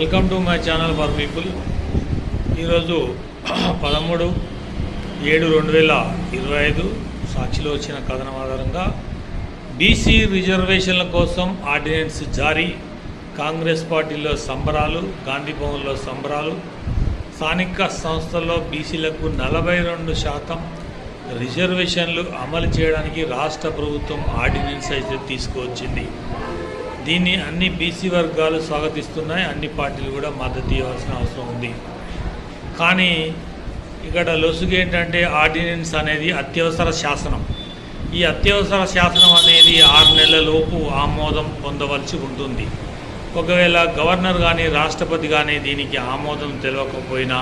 Welcome to my channel for people ఈరోజు పదమూడు ఏడు రెండు వేల ఇరవై ఐదు సాక్షిలో వచ్చిన కథనం ఆధారంగా బీసీ రిజర్వేషన్ల కోసం ఆర్డినెన్స్ జారీ. కాంగ్రెస్ పార్టీలో సంబరాలు గాంధీ భవన్లో సంబరాలు. స్థానిక సంస్థల్లో బీసీలకు నలభై రెండు శాతం రిజర్వేషన్లు అమలు చేయడానికి రాష్ట్ర ప్రభుత్వం ఆర్డినెన్స్ అయితే తీసుకువచ్చింది. దీన్ని అన్ని బీసీ వర్గాలు స్వాగతిస్తున్నాయి. అన్ని పార్టీలు కూడా మద్దతు ఇవ్వాల్సిన అవసరం ఉంది. కానీ ఇక్కడ లొసుగు ఏంటంటే ఆర్డినెన్స్ అనేది అత్యవసర శాసనం. ఈ అత్యవసర శాసనం అనేది ఆరు నెలలలోపు ఆమోదం పొందవలసి ఉంటుంది. ఒకవేళ గవర్నర్ కానీ రాష్ట్రపతి కానీ దీనికి ఆమోదం తెలియకపోయినా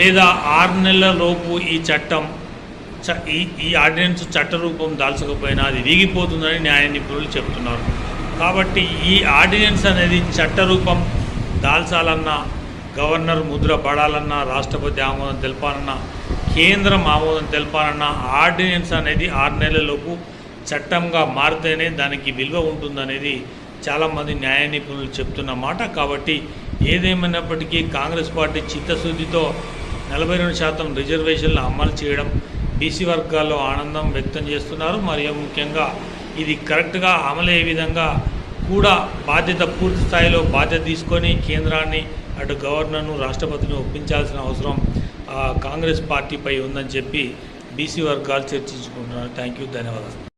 లేదా ఆరు నెలలలోపు ఈ చట్టం చ ఈ ఈ ఆర్డినెన్స్ చట్టరూపం దాల్చకపోయినా అది వీగిపోతుందని న్యాయ నిపుణులు చెబుతున్నారు కాబట్టి ఈ ఆర్డినెన్స్ అనేది చట్టరూపం దాల్చాలన్నా గవర్నర్ ముద్ర పడాలన్నా రాష్ట్రపతి ఆమోదం తెలపాలన్నా కేంద్రం ఆమోదం తెలపాలన్నా ఆర్డినెన్స్ అనేది ఆరు నెలలలోపు చట్టంగా మారితేనే దానికి విలువ ఉంటుందనేది చాలామంది న్యాయ నిపుణులు చెప్తున్న మాట. కాబట్టి ఏదేమైనప్పటికీ కాంగ్రెస్ పార్టీ చిత్తశుద్ధితో నలభై రెండు శాతం రిజర్వేషన్లు అమలు చేయడం బీసీ వర్గాల్లో ఆనందం వ్యక్తం చేస్తున్నారు. మరియు ముఖ్యంగా ఇది కరెక్ట్గా అమలయ్యే విధంగా కూడా బాధ్యత పూర్తి స్థాయిలో బాధ్యత తీసుకొని కేంద్రాన్ని అటు గవర్నర్ను రాష్ట్రపతిని ఒప్పించాల్సిన అవసరం కాంగ్రెస్ పార్టీపై ఉందని చెప్పి బీసీ వర్గాలు చర్చించుకుంటున్నారు. థ్యాంక్ యూ ధన్యవాదాలు.